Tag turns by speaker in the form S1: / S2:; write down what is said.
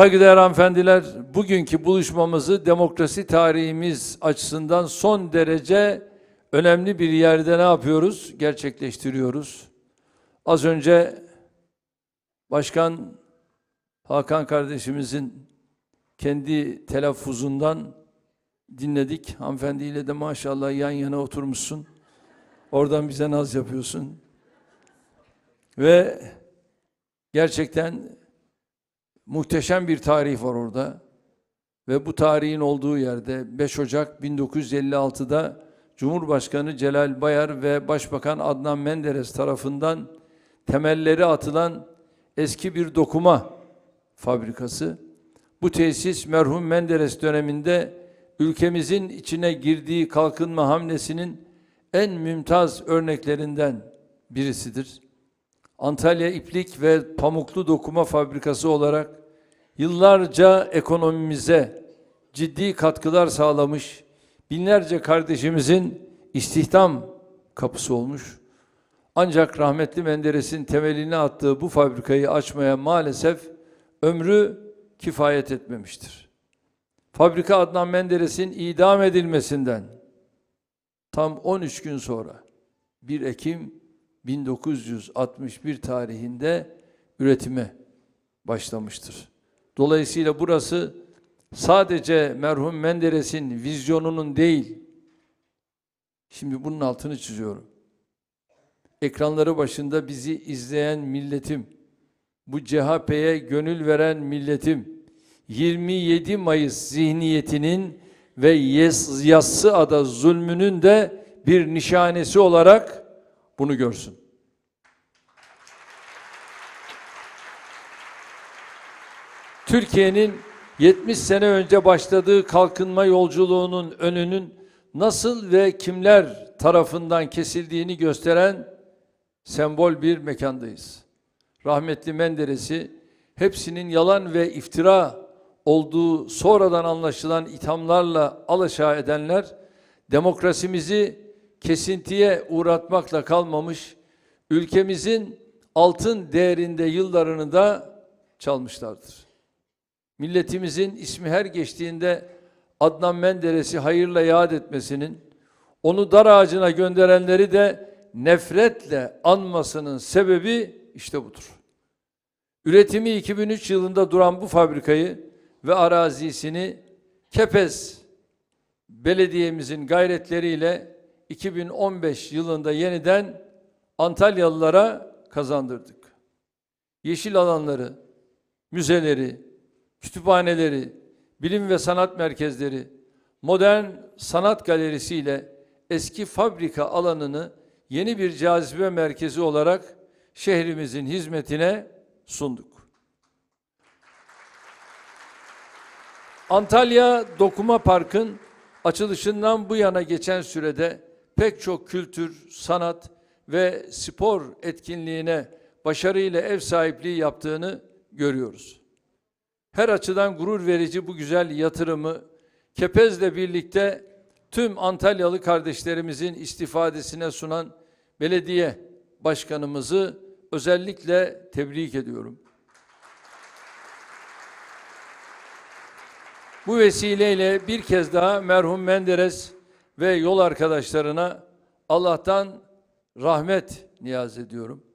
S1: Saygıdeğer hanımefendiler, bugünkü buluşmamızı demokrasi tarihimiz açısından son derece önemli bir yerde ne yapıyoruz? Gerçekleştiriyoruz. Az önce Başkan Hakan kardeşimizin kendi telaffuzundan dinledik. Hanımefendiyle de maşallah yan yana oturmuşsun. Oradan bize naz yapıyorsun. Ve gerçekten muhteşem bir tarih var orada. Ve bu tarihin olduğu yerde 5 Ocak 1956'da Cumhurbaşkanı Celal Bayar ve Başbakan Adnan Menderes tarafından temelleri atılan eski bir dokuma fabrikası. Bu tesis merhum Menderes döneminde ülkemizin içine girdiği kalkınma hamlesinin en mümtaz örneklerinden birisidir. Antalya İplik ve Pamuklu Dokuma Fabrikası olarak yıllarca ekonomimize ciddi katkılar sağlamış, binlerce kardeşimizin istihdam kapısı olmuş. Ancak rahmetli Menderes'in temelini attığı bu fabrikayı açmaya maalesef ömrü kifayet etmemiştir. Fabrika Adnan Menderes'in idam edilmesinden tam 13 gün sonra 1 Ekim 1961 tarihinde üretime başlamıştır. Dolayısıyla burası sadece merhum Menderes'in vizyonunun değil, şimdi bunun altını çiziyorum. Ekranları başında bizi izleyen milletim, bu CHP'ye gönül veren milletim, 27 Mayıs zihniyetinin ve yassı ada zulmünün de bir nişanesi olarak bunu görsün. Türkiye'nin 70 sene önce başladığı kalkınma yolculuğunun önünün nasıl ve kimler tarafından kesildiğini gösteren sembol bir mekandayız. Rahmetli Menderes'i hepsinin yalan ve iftira olduğu sonradan anlaşılan ithamlarla alaşağı edenler demokrasimizi kesintiye uğratmakla kalmamış, ülkemizin altın değerinde yıllarını da çalmışlardır. Milletimizin ismi her geçtiğinde Adnan Menderes'i hayırla yad etmesinin, onu dar ağacına gönderenleri de nefretle anmasının sebebi işte budur. Üretimi 2003 yılında duran bu fabrikayı ve arazisini Kepez belediyemizin gayretleriyle 2015 yılında yeniden Antalyalılara kazandırdık. Yeşil alanları, müzeleri, kütüphaneleri, bilim ve sanat merkezleri, modern sanat galerisiyle eski fabrika alanını yeni bir cazibe merkezi olarak şehrimizin hizmetine sunduk. Antalya Dokuma Park'ın açılışından bu yana geçen sürede pek çok kültür, sanat ve spor etkinliğine başarıyla ev sahipliği yaptığını görüyoruz. Her açıdan gurur verici bu güzel yatırımı Kepez'le birlikte tüm Antalyalı kardeşlerimizin istifadesine sunan belediye başkanımızı özellikle tebrik ediyorum. Bu vesileyle bir kez daha merhum Menderes ve yol arkadaşlarına Allah'tan rahmet niyaz ediyorum.